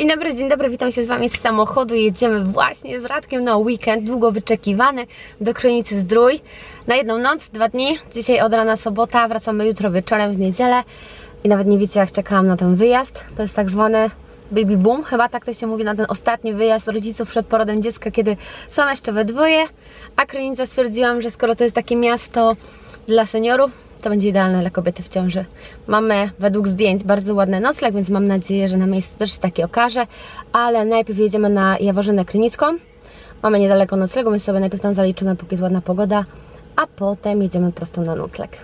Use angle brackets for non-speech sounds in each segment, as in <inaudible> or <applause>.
Dzień dobry, dzień dobry, witam się z Wami z samochodu. Jedziemy właśnie z Radkiem na weekend, długo wyczekiwany, do Krynicy Zdrój. Na jedną noc, dwa dni. Dzisiaj od rana sobota, wracamy jutro wieczorem w niedzielę. I nawet nie wiecie, jak czekałam na ten wyjazd. To jest tak zwany baby boom, chyba tak to się mówi na ten ostatni wyjazd rodziców przed porodem dziecka, kiedy są jeszcze we dwoje. A Krynica stwierdziłam, że skoro to jest takie miasto dla seniorów, to będzie idealne dla kobiety w ciąży. Mamy według zdjęć bardzo ładny nocleg, więc mam nadzieję, że na miejscu też się takie okaże. Ale najpierw jedziemy na Jaworzynę Krynicką. Mamy niedaleko noclegu, więc sobie najpierw tam zaliczymy, póki jest ładna pogoda. A potem jedziemy prosto na nocleg.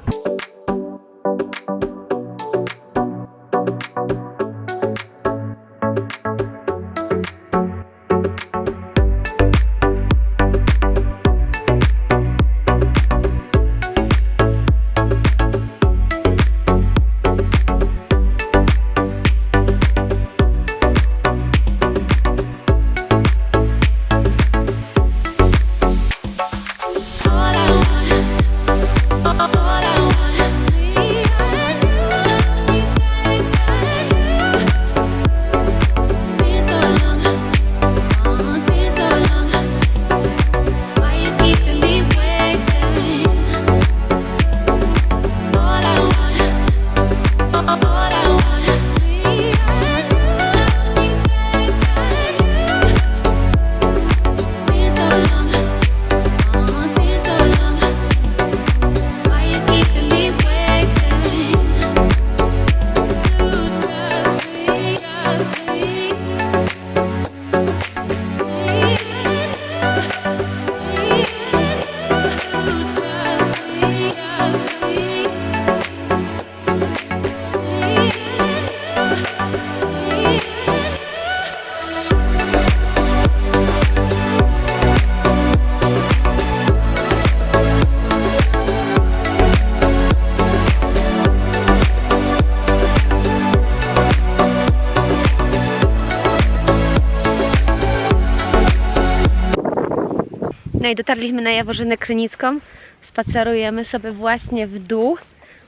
No i dotarliśmy na Jaworzynę Krynicką. Spacerujemy sobie właśnie w dół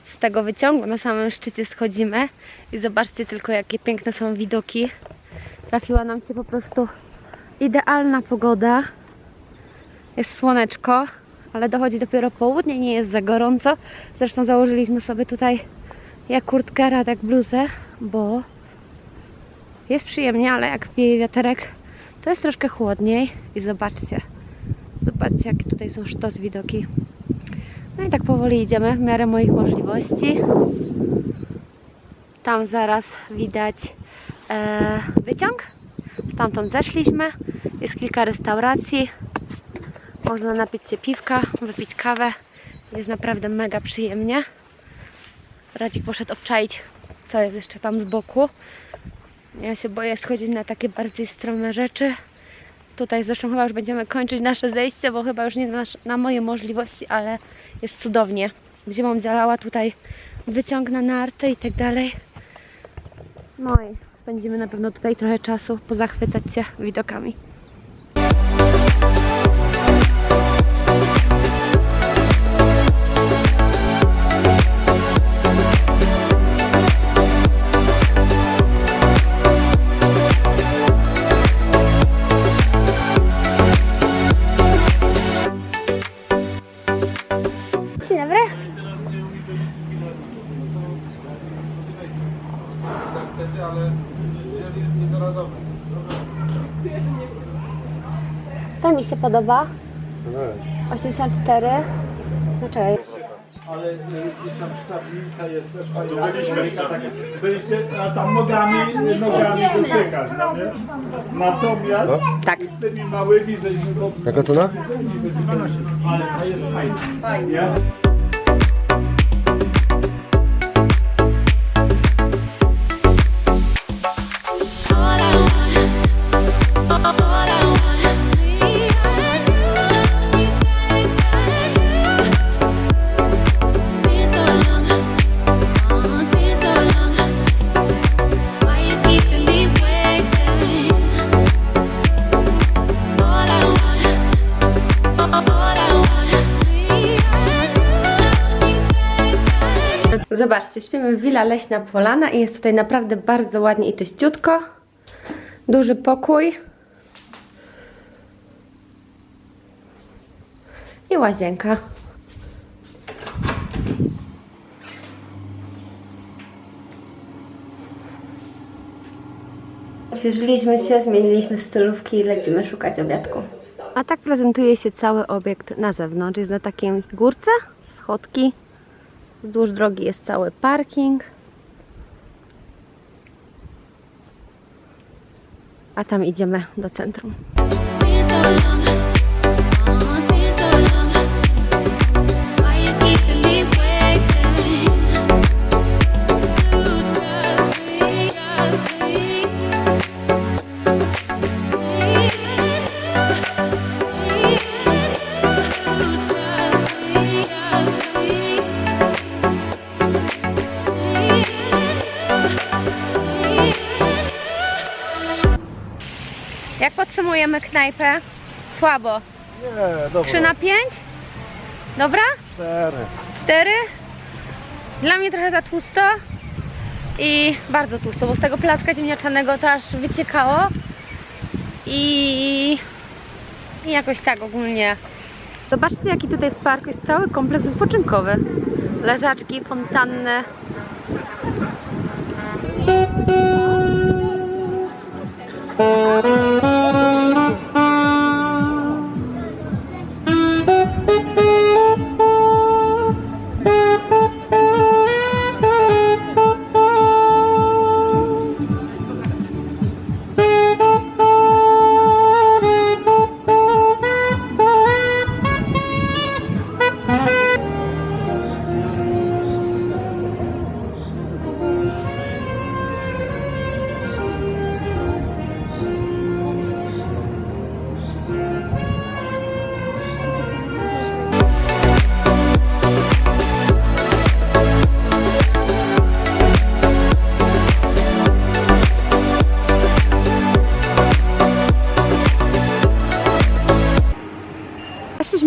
z tego wyciągu. Na samym szczycie schodzimy i zobaczcie tylko, jakie piękne są widoki. Trafiła nam się po prostu idealna pogoda. Jest słoneczko, ale dochodzi dopiero południe, nie jest za gorąco. Zresztą założyliśmy sobie tutaj jak kurtkę, Radek bluzę, bo jest przyjemnie, ale jak wieje wiaterek, to jest troszkę chłodniej. I zobaczcie, Zobaczcie, jakie tutaj są sztos widoki. No i tak powoli idziemy w miarę moich możliwości. Tam zaraz widać e, wyciąg. Stamtąd zeszliśmy. Jest kilka restauracji. Można napić się piwka, wypić kawę. Jest naprawdę mega przyjemnie. Radzik poszedł obczaić, co jest jeszcze tam z boku. Ja się boję schodzić na takie bardziej strome rzeczy. Tutaj zresztą chyba już będziemy kończyć nasze zejście, bo chyba już nie na, na moje możliwości, ale jest cudownie. Zimą działała tutaj wyciąg na narty i tak dalej. No i spędzimy na pewno tutaj trochę czasu, pozachwycać się widokami. Się podoba. 84. No czekaj. Ale y, gdzieś tam sztabnica jest też fajna. Tak, byliście, a tam nogami, nogami dotykać, no nie? Natomiast Tak. z tymi małymi żeśmy go Jaka cena? Ale to jest fajne. Nie? Zobaczcie, śpimy w Villa Leśna Polana i jest tutaj naprawdę bardzo ładnie i czyściutko. Duży pokój. I łazienka. Odświeżyliśmy się, zmieniliśmy stylówki i lecimy szukać obiadku. A tak prezentuje się cały obiekt na zewnątrz. Jest na takiej górce, schodki. Wzdłuż drogi jest cały parking. A tam idziemy do centrum. Jak podsumujemy knajpę? Słabo. Nie, dobra. 3 na 5? Dobra? Cztery. 4? Dla mnie trochę za tłusto i bardzo tłusto, bo z tego placka ziemniaczanego to aż wyciekało i, i jakoś tak ogólnie. Zobaczcie jaki tutaj w parku jest cały kompleks wypoczynkowy. Leżaczki, fontanny.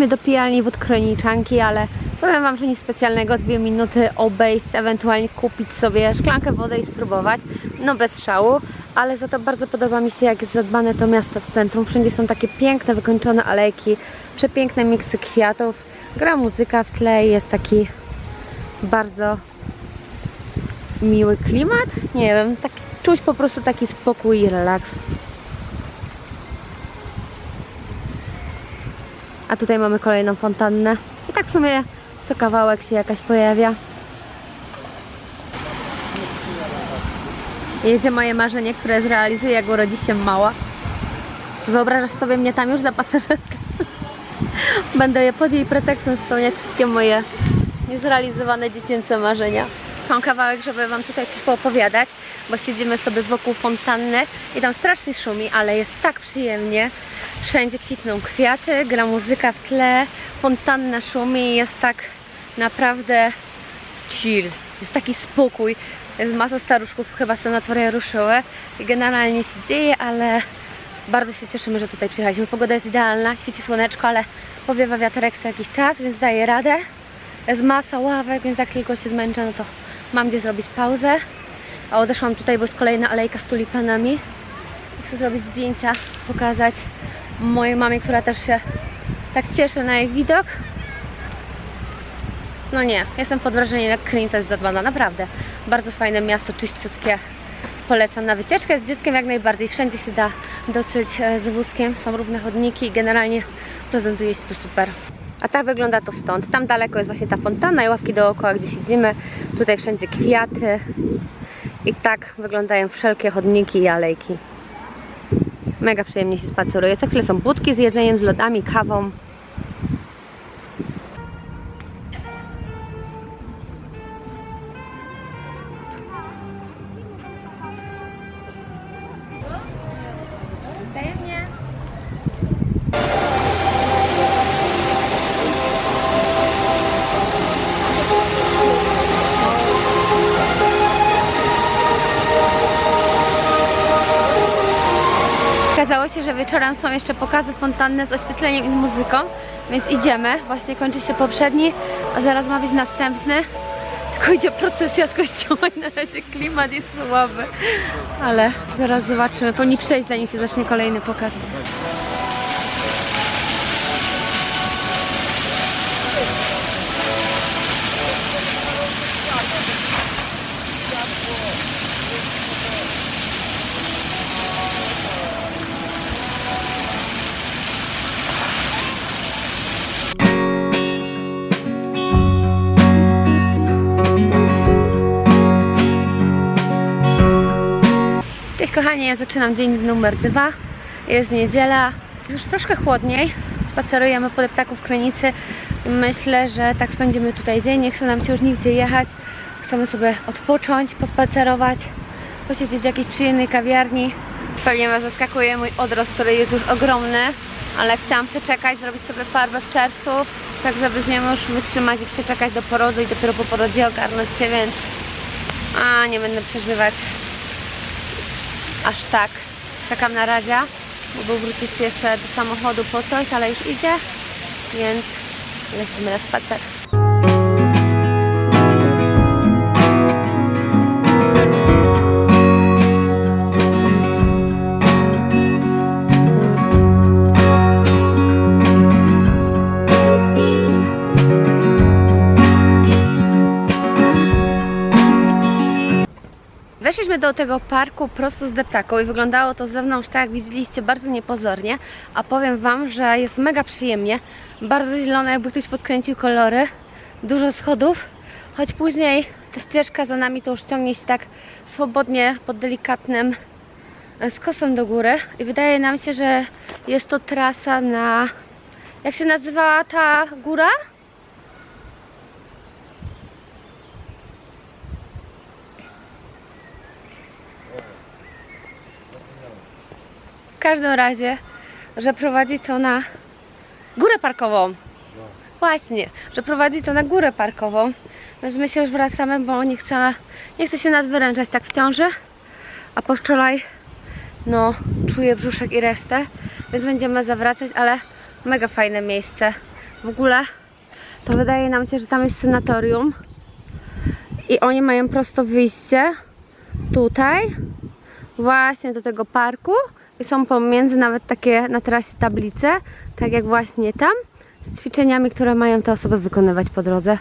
Do pijalni wód kroniczanki, ale powiem Wam, że nic specjalnego. Dwie minuty obejść, ewentualnie kupić sobie szklankę wody i spróbować. No bez szału, ale za to bardzo podoba mi się, jak jest zadbane to miasto w centrum. Wszędzie są takie piękne, wykończone alejki, przepiękne miksy kwiatów. Gra muzyka w tle jest taki bardzo miły klimat. Nie wiem, tak, czuć po prostu taki spokój i relaks. A tutaj mamy kolejną fontannę. I tak w sumie co kawałek się jakaś pojawia. Jedzie moje marzenie, które zrealizuję, jak urodzi się mała. Wyobrażasz sobie mnie tam już za pasażerkę? <laughs> Będę je pod jej pretekstem spełniać wszystkie moje niezrealizowane dziecięce marzenia. Mam kawałek, żeby Wam tutaj coś poopowiadać, bo siedzimy sobie wokół fontanny i tam strasznie szumi, ale jest tak przyjemnie. Wszędzie kwitną kwiaty, gra muzyka w tle, fontanna szumi jest tak naprawdę chill. Jest taki spokój. Jest masa staruszków, chyba sanatoria ruszyły i generalnie się dzieje, ale bardzo się cieszymy, że tutaj przyjechaliśmy. Pogoda jest idealna, świeci słoneczko, ale powiewa wiaterek co jakiś czas, więc daje radę. Jest masa ławek, więc jak tylko się zmęczę, no to mam gdzie zrobić pauzę. A odeszłam tutaj, bo jest kolejna alejka z tulipanami. Chcę zrobić zdjęcia, pokazać mojej mamie, która też się tak cieszy na ich widok. No nie, jestem pod wrażeniem, jak Krynica jest zadbana, naprawdę. Bardzo fajne miasto, czyściutkie. Polecam na wycieczkę z dzieckiem jak najbardziej. Wszędzie się da dotrzeć e, z wózkiem, są równe chodniki i generalnie prezentuje się to super. A tak wygląda to stąd. Tam daleko jest właśnie ta fontanna i ławki dookoła, gdzie siedzimy. Tutaj wszędzie kwiaty. I tak wyglądają wszelkie chodniki i alejki. Mega przyjemnie się spaceruje. Co chwilę są budki z jedzeniem, z lodami, kawą. Że wieczorem są jeszcze pokazy fontanny z oświetleniem i z muzyką, więc idziemy. Właśnie kończy się poprzedni, a zaraz ma być następny. Tylko idzie procesja z kościoła i na razie klimat jest słaby. Ale zaraz zobaczymy. Powinni przejść zanim się zacznie kolejny pokaz. Ja zaczynam dzień numer dwa. Jest niedziela, już troszkę chłodniej. Spacerujemy po deptaku w Kronicy. Myślę, że tak spędzimy tutaj dzień. Nie chce nam się już nigdzie jechać. Chcemy sobie odpocząć, pospacerować, posiedzieć w jakiejś przyjemnej kawiarni. Pewnie Was zaskakuje mój odrost, który jest już ogromny, ale chciałam przeczekać, zrobić sobie farbę w czerwcu, tak żeby z nią już wytrzymać i przeczekać do porodu i dopiero po porodzie ogarnąć się, więc a nie będę przeżywać aż tak. Czekam na Radzia, bo był wrócić jeszcze do samochodu po coś, ale już idzie, więc lecimy na spacer. Weszliśmy do tego parku prosto z deptaką i wyglądało to z zewnątrz tak jak widzieliście bardzo niepozornie, a powiem Wam, że jest mega przyjemnie, bardzo zielone jakby ktoś podkręcił kolory, dużo schodów, choć później ta ścieżka za nami to już ciągnie się tak swobodnie pod delikatnym e, skosem do góry. I wydaje nam się, że jest to trasa na... jak się nazywała ta góra? Każdym razie, że prowadzi to na górę parkową. Właśnie, że prowadzi to na górę parkową. Więc my się już wracamy, bo nie chcę, nie chcę się nadwyręczać tak w ciąży. A po wczoraj, no, czuję brzuszek i resztę. Więc będziemy zawracać, ale mega fajne miejsce. W ogóle to wydaje nam się, że tam jest sanatorium. I oni mają prosto wyjście tutaj właśnie do tego parku są pomiędzy nawet takie na trasie tablice, tak jak właśnie tam, z ćwiczeniami, które mają te osoby wykonywać po drodze.